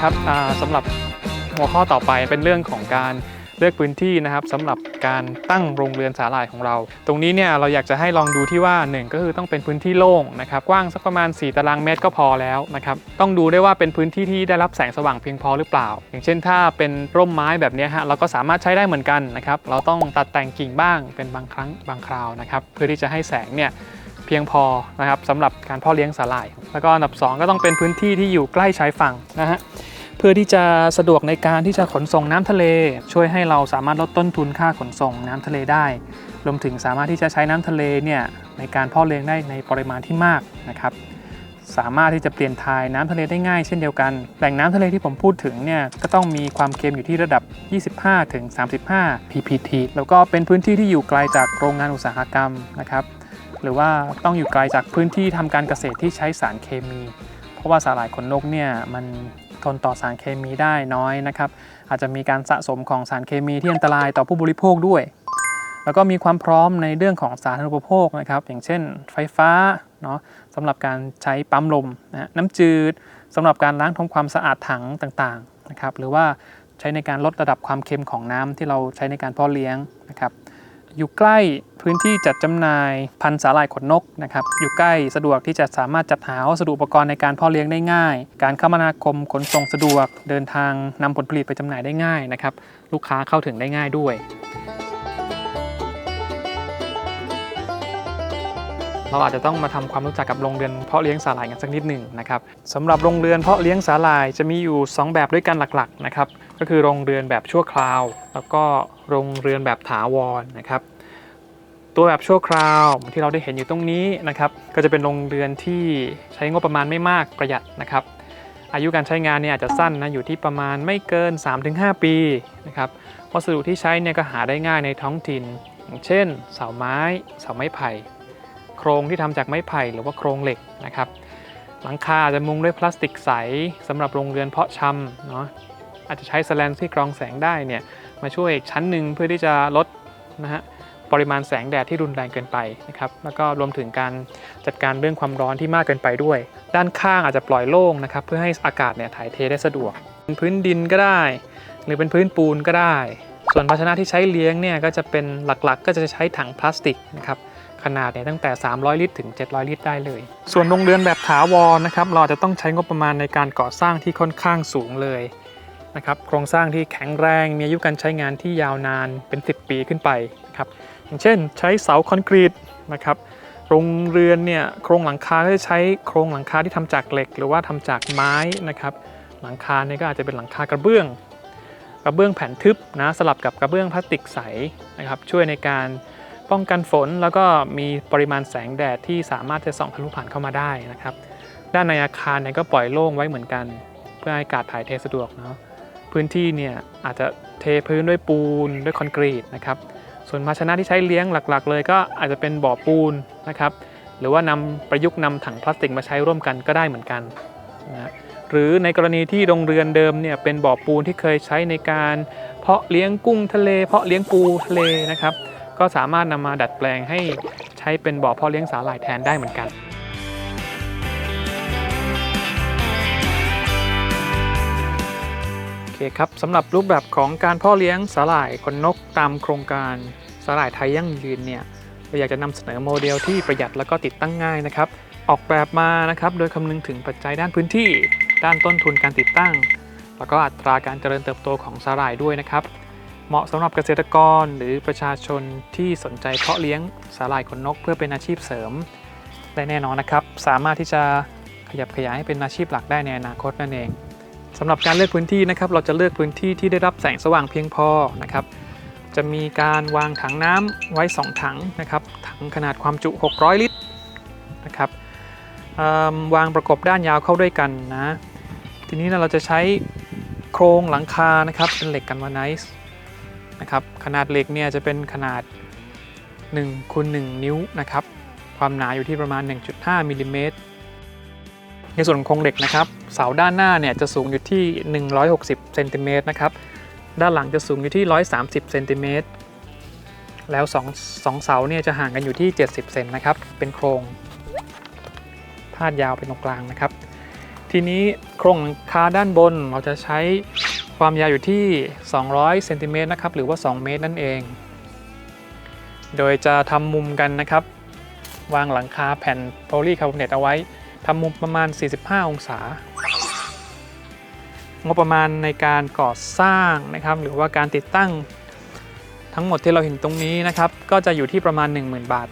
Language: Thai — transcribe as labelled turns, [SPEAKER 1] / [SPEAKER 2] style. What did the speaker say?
[SPEAKER 1] ครับสำหรับหัวข้อต่อไปเป็นเรื่องของการเลือกพื้นที่นะครับสำหรับการตั้งโรงเรือนสาหร่ายของเรา ตรงนี้เนี่ยเราอยากจะให้ลองดูที่ว่าหนึ่งก็คือต้องเป็นพื้นที่โล่งนะครับกว้างสักประมาณ 4 ตารางเมตรก็พอแล้วนะครับต้องดูได้ว่าเป็นพื้นที่ที่ได้รับแสงสว่างเพียงพอหรือเปล่า อย่างเช่นถ้าเป็นร่มไม้แบบนี้ฮะเราก็สามารถใช้ได้เหมือนกันนะครับเราต้องตัดแต่งกิ่งบ้างเป็นบางครั้งบางคราวนะครับเพื่อที่จะให้แสงเนี่ยเพียงพอนะครับสำหรับการเพ่อเลี้ยงสาหร่าย แล้วก็อันดับสองก็ต้องเป็นพื้นที่ที่อยู่ใกล้ชายฝั่งนะฮะ เพื่อที่จะสะดวกในการที่จะขนส่งน้ำทะเล ช่วยให้เราสามารถลดต้นทุนค่าขนส่งน้ำทะเลได้ รวมถึงสามารถที่จะใช้น้ำทะเลเนี่ยในการเพาะเลี้ยงได้ในปริมาณที่มากนะครับสามารถที่จะเปลี่ยนทายน้ำทะเลได้ง่ายเช่นเดียวกัน แหล่งน้ำทะเลที่ผมพูดถึงเนี่ยก็ต้องมีความเค็มอยู่ที่ระดับ 25 ถึง 35 ppt แล้วก็เป็นพื้นที่ที่อยู่ไกลจากโรงงานอุตสาหกรรมนะครับ หรือว่าต้องอยู่ไกลจากพื้นที่ทำการเกษตรที่ใช้สารเคมี เพราะว่าสาหร่ายขนนกเนี่ยมันทนต่อสารเคมีได้น้อยนะครับ อาจจะมีการสะสมของสารเคมีที่อันตรายต่อผู้บริโภคด้วย แล้วก็มีความพร้อมในเรื่องของสาธารณูปโภคนะครับ อย่างเช่น ไฟฟ้าเนาะสำหรับการใช้ปั๊มลมนะน้ำจืดสำหรับการล้างทำความสะอาดถังต่างๆนะครับ หรือว่าใช้ในการลดระดับความเค็มของน้ำที่เราใช้ในการเพาะเลี้ยงนะครับ อยู่ใกล้พื้นที่จัดจำหน่ายพันธุ์สาหร่ายขนนกนะครับอยู่ใกล้สะดวกที่จะสามารถจัดหาวัสดุอุปกรณ์ในการเพาะเลี้ยงได้ง่าย การคมนาคมขนส่งสะดวก เดินทางนำผลผลิตไปจำหน่ายได้ง่ายนะครับลูกค้าเข้าถึงได้ง่ายด้วย เราอาจจะต้องมาทำความรู้จักกับโรงเรือนเพาะเลี้ยงสาหร่ายกันสักนิดหนึ่งนะครับสำหรับโรงเรือนเพาะเลี้ยงสาหร่ายจะมีอยู่ 2 แบบด้วยกันหลักๆนะครับก็คือโรงเรือนแบบชั่วคราว แล้วก็โรงเรือนแบบถาวรนะครับตัวแบบชั่วคราวที่เราได้เห็นอยู่ตรงนี้นะครับก็จะเป็นโรงเรือนที่ใช้งบประมาณไม่มากประหยัดนะครับอายุการใช้งานเนี่ยอาจจะสั้นนะอยู่ที่ประมาณไม่เกิน 3-5 ปีนะครับวัสดุที่ใช้เนี่ยก็หาได้ง่ายในท้องถิ่น เช่น เสาไม้ เสาไม้ไผ่ โครงที่ทำจากไม้ไผ่หรือว่าโครงเหล็กนะครับ หลังคาจะมุงด้วยพลาสติกใสสำหรับโรงเรือนเพาะชำเนาะอาจจะใช้สแลนที่กรองแสงได้เนี่ยมาช่วยอีกชั้นหนึ่งเพื่อที่จะลดนะฮะปริมาณแสงแดดที่รุนแรงเกินไปนะครับแล้วก็รวมถึงการจัดการเรื่องความร้อนที่มากเกินไปด้วย ด้านข้างอาจจะปล่อยโล่งนะครับเพื่อให้อากาศเนี่ยถ่ายเทได้สะดวกเป็นพื้นดินก็ได้ หรือเป็นพื้นปูนก็ได้ ส่วนภาชนะที่ใช้เลี้ยงเนี่ยก็จะเป็นหลักๆก็จะใช้ถังพลาสติกนะครับ ขนาดเนี่ยตั้งแต่ 300 ลิตรถึง 700 ลิตรได้เลย ส่วนโรงเรือนแบบถาวรนะครับเราจะต้องใช้งบประมาณในการก่อสร้างที่ค่อนข้างสูงเลยนะครับโครงสร้างที่แข็งแรงมีอายุการใช้งานที่ยาวนานเป็น 10 ปีขึ้นไปนะครับอย่างเช่น ใช้เสาคอนกรีตนะครับโรงเรือนเนี่ยโครงหลังคาก็จะใช้โครงหลังคาที่ทำจากเหล็ก หรือว่าทำจากไม้นะครับหลังคาเนี่ยก็อาจจะเป็นหลังคากระเบื้อง กระเบื้องแผ่นทึบนะสลับกับกระเบื้องพลาสติกใสนะครับช่วยในการ ป้องกันฝนแล้วก็มีปริมาณแสงแดดที่สามารถจะส่องทะลุผ่านเข้ามาได้นะครับ ด้านในอาคารเนี่ยก็ปล่อยโล่งไว้เหมือนกัน เพื่อให้อากาศถ่ายเทสะดวกเนาะพื้นที่เนี่ยอาจจะเทพื้นด้วยปูนด้วยคอนกรีตนะครับส่วนภาชนะที่ใช้เลี้ยงหลักๆ เลยก็อาจจะเป็นบ่อปูนนะครับ หรือว่านำประยุกต์นำถังพลาสติกมาใช้ร่วมกันก็ได้เหมือนกันนะหรือในกรณีที่โรงเรือนเดิมเนี่ยเป็นบ่อปูนที่เคยใช้ในการ เพาะเลี้ยงกุ้งทะเล เพาะเลี้ยงปูทะเลนะครับ ก็สามารถนำมาดัดแปลงให้ใช้เป็นบ่อพาะเลี้ยงสาหร่ายแทนได้เหมือนกันโอเคครับสำหรับรูปแบบของการพาะเลี้ยงสาหร่ายขนนกตามโครงการสาหร่ายไทยยั่งยืนเนี่ยเราอยากจะนำเสนอโมเดลที่ประหยัดแล้วก็ติดตั้งง่ายนะครับออกแบบมานะครับโดยคำนึงถึงปัจจัยด้านพื้นที่ ด้านต้นทุนการติดตั้ง แล้วก็อัตราการเจริญเติบโตของสาหร่ายด้วยนะครับ เหมาะสำหรับเกษตรกรหรือประชาชนที่สนใจเพาะเลี้ยงสาหร่ายขนนกเพื่อเป็นอาชีพเสริมได้แน่นอนนะครับ สามารถที่จะขยับขยายให้เป็นอาชีพหลักได้ในอนาคตนั่นเองสำหรับการเลือกพื้นที่นะครับเราจะเลือกพื้นที่ที่ได้รับแสงสว่างเพียงพอนะครับจะมีการวางถังน้ำไว้ 2 ถังนะครับถังขนาดความจุ 600 ลิตรนะครับวางประกบด้านยาวเข้าด้วยกันนะทีนี้เราจะใช้โครงหลังคานะครับเป็นเหล็กกันวาไนซ์ นะครับ ขนาดเหล็กเนี่ยจะเป็นขนาด1คูณ1นิ้วนะครับ ความหนาอยู่ที่ประมาณ 1.5มิลลิเมตร ในส่วนของโครงเหล็กนะครับ เสาด้านหน้าเนี่ยจะสูงอยู่ที่ 160เซนติเมตรนะครับ ด้านหลังจะสูงอยู่ที่ 130เซนติเมตร แล้ว2งสองเสาเนี่ยจะห่างกันอยู่ที่ 70เซนนะครับ เป็นโครงพาดยาวไปตรงกลางนะครับ ทีนี้โครงหลังคาด้านบนเราจะใช้ ความยาวอยู่ที่ 200เซนติเมตรนะครับหรือว่า 2 เมตรนั่นเอง โดยจะทำมุมกันนะครับ วางหลังคาแผ่นโพลีคาร์บอเนตเอาไว้ทำมุมประมาณ 45 องศา งบประมาณในการก่อสร้างนะครับ หรือว่าการติดตั้งทั้งหมดที่เราเห็นตรงนี้นะครับ ก็จะอยู่ที่ประมาณ 10,000 บาท